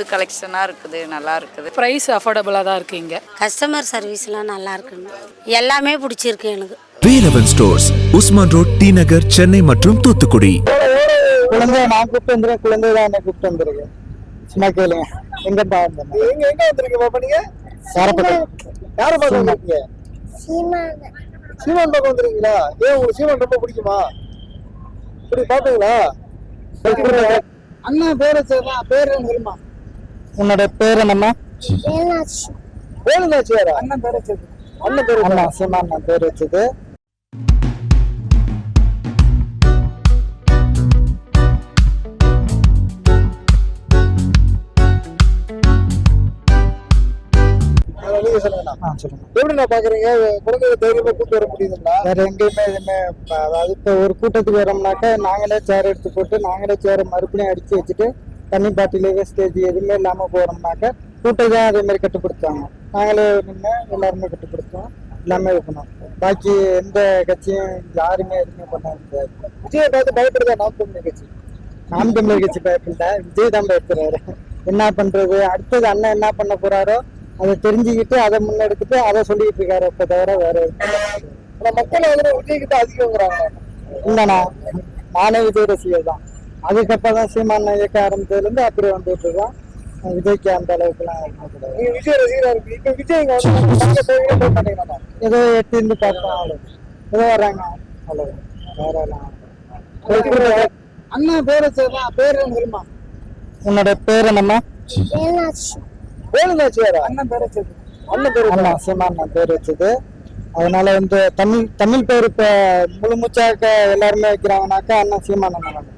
புது கலெக்ஷனாக இருக்குது நல்லா இருக்குது. ப்ரைஸ் அஃபோர்டபுளாக தான் இருக்குது இங்கே. கஸ்டமர் சர்வீஸ்லாம் நல்லா இருக்குங்க. எல்லாமே பிடிச்சிருக்கு எனக்கு. Velavan Stores Usman Road T Nagar Chennai மற்றும் தூத்துக்குடி. குழந்தை நான் கூப்பிட்டு வந்துருக்கேன் குழந்தை தான் என்ன கூப்பிட்டு வந்திருக்கேன் சும்மா கேளுங்க எங்க வந்தேன் எங்க எங்க வந்திருக்கீங்க பாப்பா நீங்க? சாரப்பட்டேன் யார பார்க்க வந்திருக்கீங்க? சீமான் பார்க்க வந்திருக்கீங்களா? ஏன் உங்களுக்கு சீமான் ரொம்ப பிடிக்குமா? இப்படி பாப்பீங்களா அண்ணா பேர் வச்சதுனா பேர் என்ன தெரியுமா? உன்னோட பேர் என்னம்மா? வேலுநாச்சியாரா? அண்ணன் பேர் வச்சது. அண்ணன் பேர் ஆமா நான் பேர் வச்சது. எப்படி நான் பாக்குறீங்க? குழந்தைய தைரியமா கூட்டு வர முடியுதுங்களா? வேற எங்கேயுமே எதுவுமே அதாவது இப்போ ஒரு கூட்டத்துக்கு வரோம்னாக்கா நாங்களே சேர் எடுத்து போட்டு நாங்களே சேரை மறுபடியும் அடிச்சு வச்சுட்டு தண்ணி பாட்டிலே வேஸ்டேஜ் எதுவுமே இல்லாம போறோம்னாக்கா கூட்டம் தான் அதே மாதிரி கட்டுப்படுத்துவாங்க. நாங்களே நின்று எல்லாருமே கட்டுப்படுத்துவோம். எல்லாமே இது பண்ணுவோம் பாக்கி எந்த கட்சியும் யாருமே எதுவுமே பண்ண முடியாது. விஜயை பார்த்து பயப்படுதா? நாம் தமிழ் கட்சி. நாம் தமிழர் கட்சி பயப்படல. விஜய் தான் பயப்படுறாரு. என்ன பண்றது? அடுத்தது அண்ணன் என்ன பண்ண போறாரோ அதை தெரிஞ்சுக்கிட்டு அதை முன்னெடுத்துட்டு அதை சொல்லிட்டு இருக்காரு அப்ப தவிர வேற மக்கள் ஆதரவு விஜய் கிட்ட அதிகங்கிறாங்க. இல்லண்ணா. நானே விஜய் ரசிகர் தான் அதுக்கப்புறம் தான் சீமான் இயக்க ஆரம்பிச்சதுல இருந்து அப்படி வந்துட்டு இருக்கோம். விஜய்க்கு அந்த அளவுக்குலாம் இருக்க கூடாது நீங்க விஜய் ரசிகரா இருக்கு இப்ப விஜய் ஏதோ எட்டு இருந்து பார்த்தோம் அவ்வளோ ஏதோ வர்றாங்க. அவ்வளோ வேற அண்ணா பேர் வச்சதுனா பேர் தெரியுமா உன்னோட பேர் என்னம்மா? வேலுநாச்சியாரா. அண்ணன் பேர் வச்சது அண்ணன் பேர் ஆமா சீமான் பேர் வச்சது. அதனால வந்து தமிழ் தமிழ் பேர் இப்ப முழு மூச்சாக்க எல்லாருமே வைக்கிறாங்கனாக்கா அண்ணா சீமான் அண்ணன்